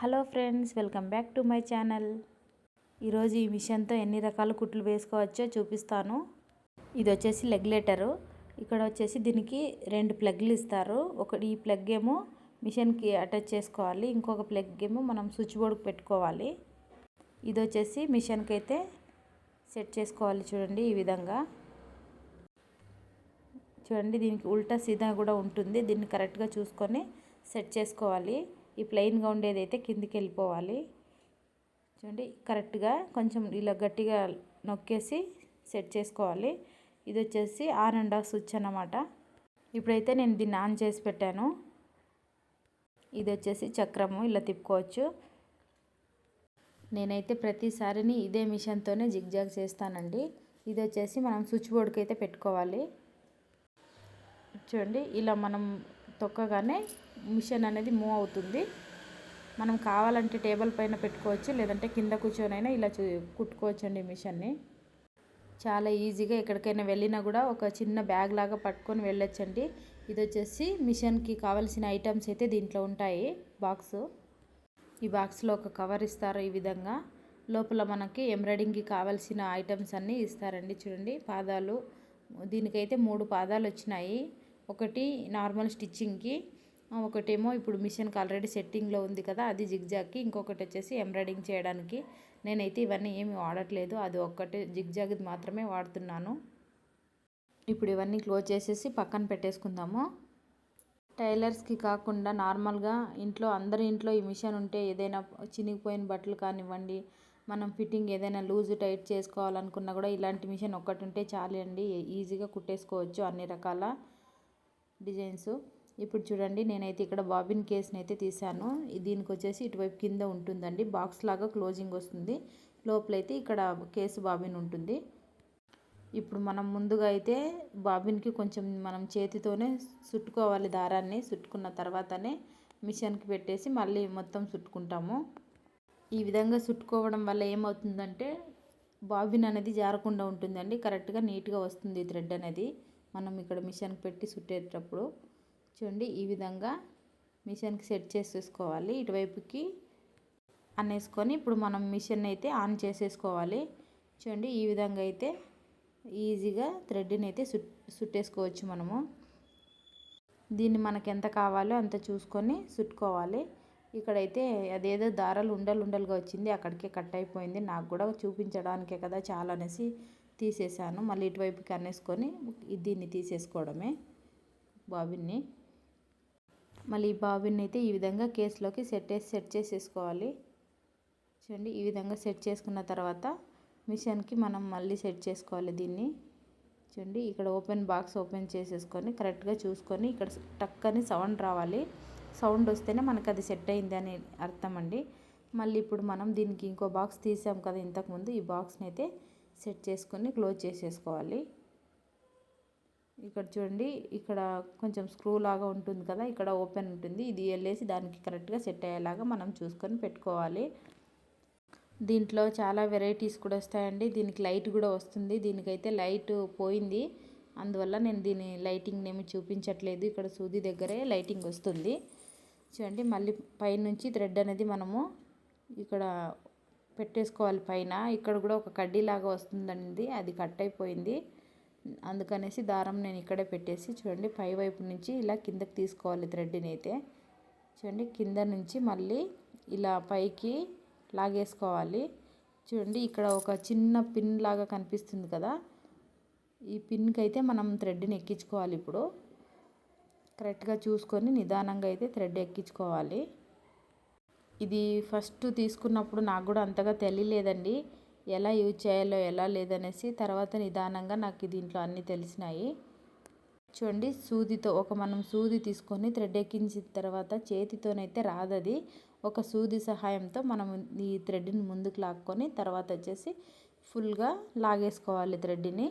Hello friends welcome back to my channel. ఈరోజు ఈ మిషన్తో ఎన్ని రకాల కుట్లు వేసుకోవచ్చో చూపిస్తాను. ఇది వచ్చేసి లెగ్లేటరు ఇక్కడ వచ్చేసి దీనికి రెండు ప్లగ్లు ఇస్తారు. ఒకటి ఈ ప్లగ్ ఏమో మిషన్కి అటాచ్ చేసుకోవాలి. ఇంకొక ప్లగ్ ఏమో మనం స్విచ్ బోర్డ్కి పెట్టుకోవాలి. ఇది వచ్చేసి మిషన్కి అయితే సెట్ చేసుకోవాలి చూడండి ఈ విధంగా. చూడండి దీనికి ఉల్టా సీదా కూడా ఉంటుంది. దీన్ని కరెక్ట్గా చూసుకొని సెట్ చేసుకోవాలి. ఈ ప్లెయిన్గా ఉండేది అయితే కిందికి వెళ్ళిపోవాలి. చూడండి కరెక్ట్గా కొంచెం ఇలా గట్టిగా నొక్కేసి సెట్ చేసుకోవాలి. ఇది వచ్చేసి ఆన్ అండ్ ఆఫ్ స్విచ్ అన్నమాట. ఇప్పుడైతే నేను దీన్ని ఆన్ చేసి పెట్టాను. ఇది వచ్చేసి చక్రము ఇలా తిప్పుకోవచ్చు. నేనైతే ప్రతిసారిని ఇదే మిషన్తోనే జిగ్జాగ్ చేస్తానండి. ఇది వచ్చేసి మనం స్విచ్ బోర్డ్కి అయితే పెట్టుకోవాలి. చూడండి ఇలా మనం తొక్కగానే మిషన్ అనేది మూవ్ అవుతుంది. మనం కావాలంటే టేబుల్ పైన పెట్టుకోవచ్చు లేదంటే కింద కూర్చొనైనా ఇలా చూ కుట్టుకోవచ్చు అండి మిషన్ని. చాలా ఈజీగా ఎక్కడికైనా వెళ్ళినా కూడా ఒక చిన్న బ్యాగ్ లాగా పట్టుకొని వెళ్ళొచ్చండి. ఇది వచ్చేసి మిషన్కి కావాల్సిన ఐటమ్స్ అయితే దీంట్లో ఉంటాయి. బాక్స్. ఈ బాక్స్లో ఒక కవర్ ఇస్తారు ఈ విధంగా. లోపల మనకి ఎంబ్రాయిడింగ్కి కావాల్సిన ఐటమ్స్ అన్నీ ఇస్తారండి చూడండి. పాదాలు. దీనికైతే మూడు పాదాలు వచ్చినాయి. ఒకటి నార్మల్ స్టిచ్చింగ్కి ఒకటేమో ఇప్పుడు మిషన్కి ఆల్రెడీ సెట్టింగ్లో ఉంది కదా అది జిగ్జాగ్కి ఇంకొకటి వచ్చేసి ఎంబ్రాయిడింగ్ చేయడానికి. నేనైతే ఇవన్నీ ఏమి వాడట్లేదు అది ఒక్కటే జిగ్జాగ్ మాత్రమే వాడుతున్నాను. ఇప్పుడు ఇవన్నీ క్లోజ్ చేసేసి పక్కన పెట్టేసుకుందాము. టైలర్స్కి కాకుండా నార్మల్గా ఇంట్లో అందరి ఇంట్లో ఈ మిషన్ ఉంటే ఏదైనా చినిగిపోయిన బట్టలు కానివ్వండి మనం ఫిట్టింగ్ ఏదైనా లూజ్ టైట్ చేసుకోవాలనుకున్నా కూడా ఇలాంటి మిషన్ ఒక్కటి ఉంటే చాలు అండి ఈజీగా కుట్టేసుకోవచ్చు అన్ని రకాల డిజైన్స్. ఇప్పుడు చూడండి నేనైతే ఇక్కడ బాబిన్ కేస్ని అయితే తీసాను దీనికి వచ్చేసి ఇటువైపు కింద ఉంటుందండి. బాక్స్ లాగా క్లోజింగ్ వస్తుంది. లోపలైతే ఇక్కడ కేసు బాబిన్ ఉంటుంది. ఇప్పుడు మనం ముందుగా అయితే బాబిన్కి కొంచెం మనం చేతితోనే చుట్టుకోవాలి దారాన్ని. చుట్టుకున్న తర్వాతనే మిషన్కి పెట్టేసి మళ్ళీ మొత్తం చుట్టుకుంటాము. ఈ విధంగా చుట్టుకోవడం వల్ల ఏమవుతుందంటే బాబిన్ అనేది జారకుండా ఉంటుందండి. కరెక్ట్గా నీట్గా వస్తుంది థ్రెడ్ అనేది. మనం ఇక్కడ మిషన్కి పెట్టి చుట్టేటప్పుడు. చూడండి ఈ విధంగా మిషన్కి సెట్ చేసేసుకోవాలి ఇటువైపుకి అనేసుకొని ఇప్పుడు మనం మిషన్ అయితే ఆన్ చేసేసుకోవాలి. చూడండి ఈ విధంగా అయితే ఈజీగా థ్రెడ్ని అయితే సుట్ సుట్టేసుకోవచ్చు మనము. దీన్ని మనకు ఎంత కావాలో అంత చూసుకొని చుట్టుకోవాలి ఇక్కడైతే అదేదో దారాలు ఉండలు ఉండలుగా వచ్చింది అక్కడికే కట్ అయిపోయింది. నాకు కూడా చూపించడానికే కదా చాలా అనేసి తీసేసాను మళ్ళీ ఇటువైపుకి అనేసుకొని దీన్ని తీసేసుకోవడమే బాబిన్ని. మళ్ళీ ఈ బాబిన్ అయితే ఈ విధంగా కేసులోకి సెట్ సెట్ చేసేసుకోవాలి. చూడండి ఈ విధంగా సెట్ చేసుకున్న తర్వాత మిషన్కి మనం మళ్ళీ సెట్ చేసుకోవాలి దీన్ని. చూడండి ఇక్కడ ఓపెన్ బాక్స్ ఓపెన్ చేసేసుకొని కరెక్ట్గా చూసుకొని ఇక్కడ టక్ అని సౌండ్ రావాలి. సౌండ్ వస్తేనే మనకు అది సెట్ అయింది అని అర్థం అండి. మళ్ళీ ఇప్పుడు మనం దీనికి ఇంకో బాక్స్ తీసాం కదా ఇంతకుముందు ఈ బాక్స్ని అయితే సెట్ చేసుకొని క్లోజ్ చేసేసుకోవాలి. ఇక్కడ చూడండి ఇక్కడ కొంచెం స్క్రూ లాగా ఉంటుంది కదా ఇక్కడ ఓపెన్ ఉంటుంది. ఇది వెళ్ళేసి దానికి కరెక్ట్గా సెట్ అయ్యేలాగా మనం చూసుకొని పెట్టుకోవాలి. దీంట్లో చాలా వెరైటీస్ కూడా వస్తాయండి. దీనికి లైట్ కూడా వస్తుంది. దీనికైతే లైట్ పోయింది. అందువల్ల నేను దీని లైటింగ్ ఏమి చూపించట్లేదు. ఇక్కడ సూది దగ్గరే లైటింగ్ వస్తుంది. చూడండి మళ్ళీ పైనుంచి థ్రెడ్ అనేది మనము ఇక్కడ పెట్టేసుకోవాలి పైన. ఇక్కడ కూడా ఒక కడ్డీలాగా వస్తుందండి. అది కట్ అయిపోయింది. అందుకనేసి దారం నేను ఇక్కడే పెట్టేసి చూడండి పై వైపు నుంచి ఇలా కిందకి తీసుకోవాలి థ్రెడ్ని అయితే. చూడండి కింద నుంచి మళ్ళీ ఇలా పైకి లాగేసుకోవాలి. చూడండి ఇక్కడ ఒక చిన్న పిన్ లాగా కనిపిస్తుంది కదా. ఈ పిన్కి అయితే మనం థ్రెడ్ని ఎక్కించుకోవాలి ఇప్పుడు. కరెక్ట్గా చూసుకొని నిదానంగా అయితే థ్రెడ్ ఎక్కించుకోవాలి. ఇది ఫస్ట్ తీసుకున్నప్పుడు నాకు కూడా అంతగా తెలియలేదండి. ఎలా యూజ్ చేయాలో ఎలా లేదనేసి తర్వాత నిదానంగా నాకు దీంట్లో అన్నీ తెలిసినాయి. చూడండి సూదితో ఒక మనం సూది తీసుకొని థ్రెడ్ ఎక్కించిన తర్వాత చేతితోనైతే రాదది. ఒక సూది సహాయంతో మనం ఈ థ్రెడ్ని ముందుకు లాక్కొని తర్వాత వచ్చేసి ఫుల్గా లాగేసుకోవాలి థ్రెడ్ని.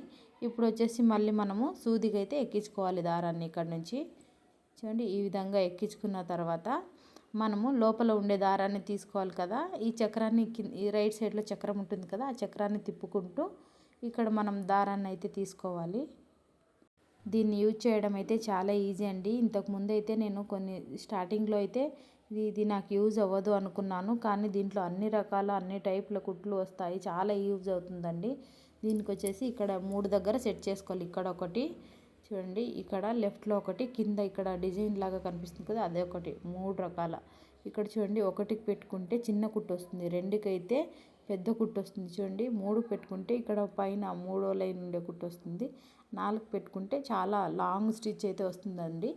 ఇప్పుడు వచ్చేసి మళ్ళీ మనము సూదికి అయితే ఎక్కించుకోవాలి దారాన్ని ఇక్కడ నుంచి. చూడండి ఈ విధంగా ఎక్కించుకున్న తర్వాత మనము లోపల ఉండే దారాన్ని తీసుకోవాలి కదా. ఈ చక్రాన్ని ఈ రైట్ సైడ్లో చక్రం ఉంటుంది కదా ఆ చక్రాన్ని తిప్పుకుంటూ ఇక్కడ మనం దారాన్ని అయితే తీసుకోవాలి. దీన్ని యూజ్ చేయడం అయితే చాలా ఈజీ అండి. ఇంతకుముందు అయితే నేను కొన్ని స్టార్టింగ్లో అయితే ఇది ఇది నాకు యూజ్ అవ్వదు అనుకున్నాను. కానీ దీంట్లో అన్ని రకాల అన్ని టైపుల కుట్లు వస్తాయి. చాలా యూజ్ అవుతుందండి. దీనికి వచ్చేసి ఇక్కడ మూడు దగ్గర సెట్ చేసుకోవాలి. ఇక్కడ ఒకటి చూడండి ఇక్కడ లెఫ్ట్లో ఒకటి కింద ఇక్కడ డిజైన్ లాగా కనిపిస్తుంది కదా అదే ఒకటి మూడు రకాల. ఇక్కడ చూడండి ఒకటికి పెట్టుకుంటే చిన్న కుట్టు వస్తుంది రెండుకైతే పెద్ద కుట్టు వస్తుంది. చూడండి మూడు పెట్టుకుంటే ఇక్కడ పైన మూడో లైన్ ఉండే కుట్టు వస్తుంది. నాలుగు పెట్టుకుంటే చాలా లాంగ్ స్టిచ్ అయితే వస్తుందండి.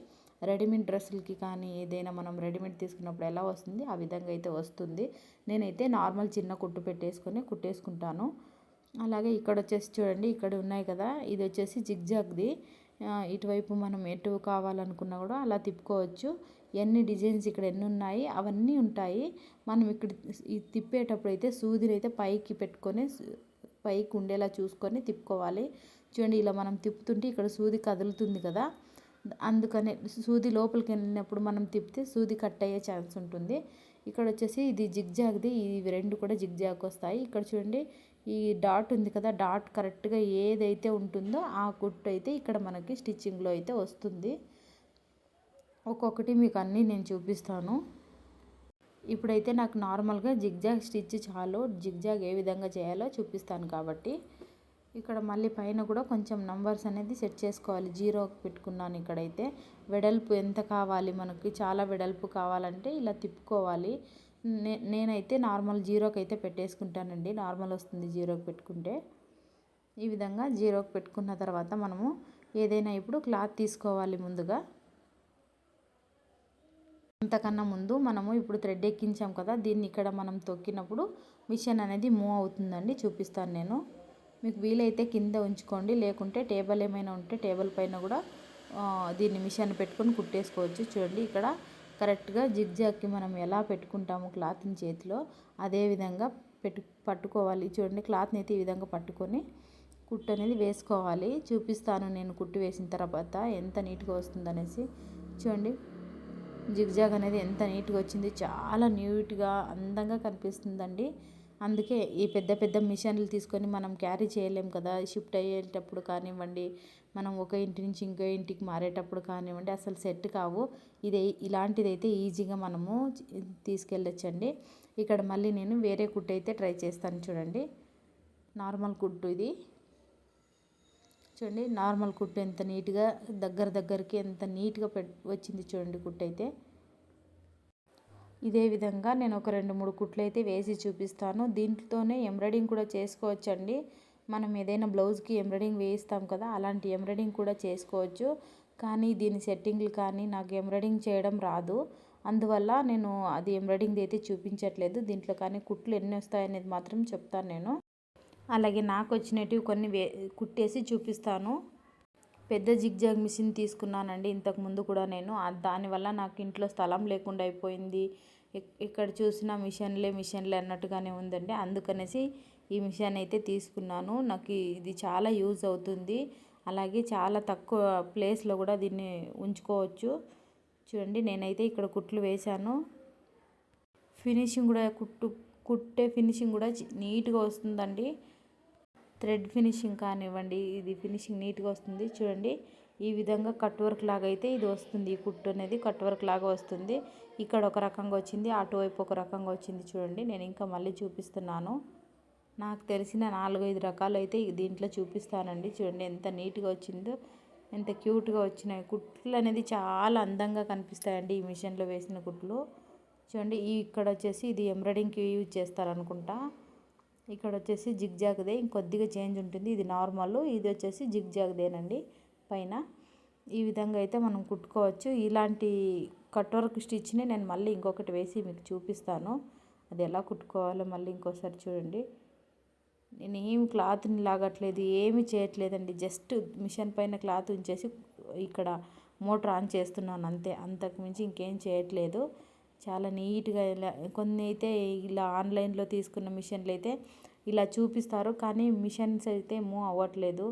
రెడీమేడ్ డ్రెస్సులకి కానీ ఏదైనా మనం రెడీమేడ్ తీసుకున్నప్పుడు ఎలా వస్తుంది ఆ విధంగా అయితే వస్తుంది. నేనైతే నార్మల్ చిన్న కుట్టు పెట్టేసుకొని కుట్టేసుకుంటాను. అలాగే ఇక్కడ వచ్చేసి చూడండి ఇక్కడ ఉన్నాయి కదా ఇది వచ్చేసి జిగ్జాగ్ది ఇటువైపు మనం ఎటు కావాలనుకున్నా కూడా అలా తిప్పుకోవచ్చు. ఎన్ని డిజైన్స్ ఇక్కడ ఎన్ని ఉన్నాయి అవన్నీ ఉంటాయి. మనం ఇక్కడ తిప్పేటప్పుడు అయితే సూదిని అయితే పైకి పెట్టుకొని పైకి ఉండేలా చూసుకొని తిప్పుకోవాలి. చూడండి ఇలా మనం తిప్పుతుంటే ఇక్కడ సూది కదులుతుంది కదా. అందుకనే సూది లోపలికి వెళ్ళినప్పుడు మనం తిప్పితే సూది కట్ అయ్యే ఛాన్స్ ఉంటుంది. ఇక్కడ వచ్చేసి ఇది జిగ్జాగ్ది ఇవి రెండు కూడా జిగ్జాగ్ వస్తాయి. ఇక్కడ చూడండి ఈ డాట్ ఉంది కదా డాట్ కరెక్ట్గా ఏదైతే ఉంటుందో ఆ కుట్టు అయితే ఇక్కడ మనకి స్టిచ్చింగ్లో అయితే వస్తుంది. ఒక్కొక్కటి మీకు అన్నీ నేను చూపిస్తాను. ఇప్పుడైతే నాకు నార్మల్గా జిగ్జాగ్ స్టిచ్ చాలు. జిగ్జాగ్ ఏ విధంగా చేయాలో చూపిస్తాను కాబట్టి. ఇక్కడ మళ్ళీ పైన కూడా కొంచెం నంబర్స్ అనేది సెట్ చేసుకోవాలి. జీరో పెట్టుకున్నాను ఇక్కడైతే. వెడల్పు ఎంత కావాలి? మనకి చాలా వెడల్పు కావాలంటే ఇలా తిప్పుకోవాలి. నే నేనైతే నార్మల్ జీరోకి అయితే పెట్టేసుకుంటానండి. నార్మల్ వస్తుంది జీరోకి పెట్టుకుంటే. ఈ విధంగా జీరోకి పెట్టుకున్న తర్వాత మనము ఏదైనా ఇప్పుడు క్లాత్ తీసుకోవాలి ముందుగా. అంతకన్నా ముందు మనము ఇప్పుడు థ్రెడ్ ఎక్కించాం కదా దీన్ని ఇక్కడ మనం తొక్కినప్పుడు మిషన్ అనేది మూవ్ అవుతుందండి. చూపిస్తాను నేను. మీకు వీలైతే కింద ఉంచుకోండి లేకుంటే టేబుల్ ఏమైనా ఉంటే టేబుల్ పైన కూడా దీన్ని మిషన్ పెట్టుకొని కుట్టేసుకోవచ్చు. చూడండి ఇక్కడ కరెక్ట్గా జిగ్జాగ్కి మనం ఎలా పెట్టుకుంటాము క్లాత్ని చేతిలో అదే విధంగా పెట్టు పట్టుకోవాలి. చూడండి క్లాత్ని అయితే ఈ విధంగా పట్టుకొని కుట్టు అనేది వేసుకోవాలి. చూపిస్తాను నేను కుట్టు వేసిన తర్వాత ఎంత నీట్గా వస్తుందనేసి. చూడండి జిగ్జాగ్ అనేది ఎంత నీట్గా వచ్చింది. చాలా నీట్గా అందంగా కనిపిస్తుందండి. అందుకే ఈ పెద్ద పెద్ద మిషన్లు తీసుకొని మనం క్యారీ చేయలేం కదా. షిఫ్ట్ అయ్యేటప్పుడు కానివ్వండి మనం ఒక ఇంటి నుంచి ఇంకో ఇంటికి మారేటప్పుడు కానివ్వండి అసలు సెట్ కావు. ఇది ఇలాంటిదైతే ఈజీగా మనము తీసుకెళ్ళొచ్చండి. ఇక్కడ మళ్ళీ నేను వేరే కుట్టు అయితే ట్రై చేస్తాను చూడండి. నార్మల్ కుట్టు ఇది. చూడండి నార్మల్ కుట్టు ఎంత నీట్గా దగ్గర దగ్గరికి ఎంత నీట్గా పెట్ వచ్చింది చూడండి కుట్టు అయితే ఇదే విధంగా నేను ఒక రెండు మూడు కుట్లు అయితే వేసి చూపిస్తాను. దీంట్లోనే ఎంబ్రాయిడింగ్ కూడా చేసుకోవచ్చండి. మనం ఏదైనా బ్లౌజ్కి ఎంబ్రాయిడింగ్ వేయిస్తాం కదా అలాంటి ఎంబ్రాయిడింగ్ కూడా చేసుకోవచ్చు. కానీ దీని సెట్టింగ్లు కానీ నాకు ఎంబ్రాయిడింగ్ చేయడం రాదు. అందువల్ల నేను అది ఎంబ్రాయిడింగ్ అయితే చూపించట్లేదు. దీంట్లో కానీ కుట్లు ఎన్ని వస్తాయనేది మాత్రం చెప్తాను నేను. అలాగే నాకు వచ్చినటివి కొన్ని వే కుట్టేసి చూపిస్తాను. పెద్ద జిగ్జాగ్ మిషన్ తీసుకున్నానండి. ఇంతకు ముందు కూడా నేను. దానివల్ల నాకు ఇంట్లో స్థలం లేకుండా అయిపోయింది. ఇక్కడ చూసిన మిషన్లే మిషన్లే అన్నట్టుగానే ఉందండి. అందుకనేసి ఈ మిషన్ అయితే తీసుకున్నాను. నాకు ఇది చాలా యూజ్ అవుతుంది. అలాగే చాలా తక్కువ ప్లేస్లో కూడా దీన్ని ఉంచుకోవచ్చు. చూడండి నేనైతే ఇక్కడ కుట్లు వేశాను. ఫినిషింగ్ కూడా కుట్టు కుట్టే ఫినిషింగ్ కూడా నీట్గా వస్తుందండి. థ్రెడ్ ఫినిషింగ్ కానివ్వండి ఇది ఫినిషింగ్ నీట్గా వస్తుంది. చూడండి ఈ విధంగా కట్ వర్క్ లాగా అయితే ఇది వస్తుంది. ఈ కుట్టు అనేది కట్ వర్క్ లాగా వస్తుంది. ఇక్కడ ఒక రకంగా వచ్చింది అటువైపు ఒక రకంగా వచ్చింది చూడండి. నేను ఇంకా మళ్ళీ చూపిస్తున్నాను. నాకు తెలిసిన నాలుగైదు రకాలు అయితే దీంట్లో చూపిస్తానండి. చూడండి ఎంత నీట్గా వచ్చిందో ఎంత క్యూట్గా వచ్చినాయి. కుట్లు అనేది చాలా అందంగా కనిపిస్తాయండి ఈ మిషన్లో వేసిన కుట్లు. చూడండి ఈ ఇక్కడ వచ్చేసి ఇది ఎంబ్రాయిడింగ్కి యూజ్ చేస్తారనుకుంటా. ఇక్కడ వచ్చేసి జిగ్జాగ్దే ఇంకొద్దిగా చేంజ్ ఉంటుంది. ఇది నార్మల్ ఇది వచ్చేసి జిగ్జాగ్దేనండి పైన. ఈ విధంగా అయితే మనం కుట్టుకోవచ్చు. ఇలాంటి కట్ వర్క్ స్టిచ్ని నేను మళ్ళీ ఇంకొకటి వేసి మీకు చూపిస్తాను. అది ఎలా కుట్టుకోవాలో మళ్ళీ ఇంకోసారి చూడండి. నేను ఏమి క్లాత్ని లాగట్లేదు ఏమి చేయట్లేదండి. జస్ట్ మిషన్ పైన క్లాత్ ఉంచేసి ఇక్కడ మోటార్ ఆన్ చేస్తున్నాను అంతే. అంతకుమించి ఇంకేం చేయట్లేదు. చాలా నీట్గా ఇలా కొన్ని అయితే ఇలా ఆన్లైన్లో తీసుకున్న మిషన్లు అయితే ఇలా చూపిస్తారు. కానీ మిషన్స్ అయితే మూవ్ అవ్వట్లేదు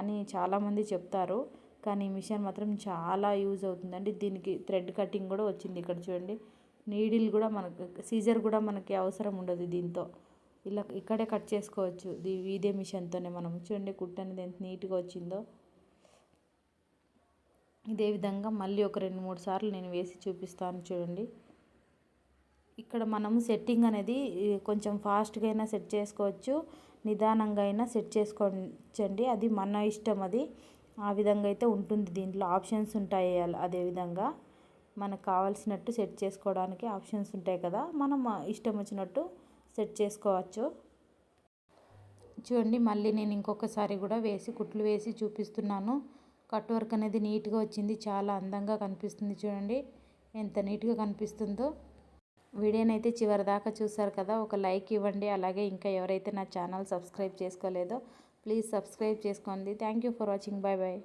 అని చాలామంది చెప్తారు. కానీ మిషన్ మాత్రం చాలా యూజ్ అవుతుందండి. దీనికి థ్రెడ్ కటింగ్ కూడా వచ్చింది ఇక్కడ చూడండి. నీడిల్ కూడా మనకు సీజర్ కూడా మనకి అవసరం ఉండదు దీంతో. ఇలా ఇక్కడే కట్ చేసుకోవచ్చు ఇదే మిషన్తోనే మనం. చూడండి కుట్టు అనేది ఎంత నీట్గా వచ్చిందో. ఇదే విధంగా మళ్ళీ ఒక రెండు మూడు సార్లు నేను వేసి చూపిస్తాను చూడండి. ఇక్కడ మనము సెట్టింగ్ అనేది కొంచెం ఫాస్ట్గా అయినా సెట్ చేసుకోవచ్చు. నిదానంగా అయినా సెట్ చేసుకోవచ్చండి. అది మన ఇష్టం అది. ఆ విధంగా అయితే ఉంటుంది. దీంట్లో ఆప్షన్స్ ఉంటాయి అదేవిధంగా అదే విధంగా. మనకు కావాల్సినట్టు సెట్ చేసుకోవడానికి ఆప్షన్స్ ఉంటాయి కదా. మనం ఇష్టం వచ్చినట్టు సెట్ చేసుకోవచ్చు. చూడండి మళ్ళీ నేను ఇంకొకసారి కూడా వేసి కుట్లు వేసి చూపిస్తున్నాను. కట్ వర్క్ అనేది నీట్గా వచ్చింది. చాలా అందంగా కనిపిస్తుంది చూడండి. ఎంత నీట్గా కనిపిస్తుందో. వీడియోని అయితే చివరి దాకా చూసారు కదా ఒక లైక్ ఇవ్వండి. అలాగే ఇంకా ఎవరైతే నా ఛానల్ సబ్స్క్రైబ్ చేసుకోలేదో ప్లీజ్ సబ్స్క్రైబ్ చేసుకోండి. Thank you for watching. Bye bye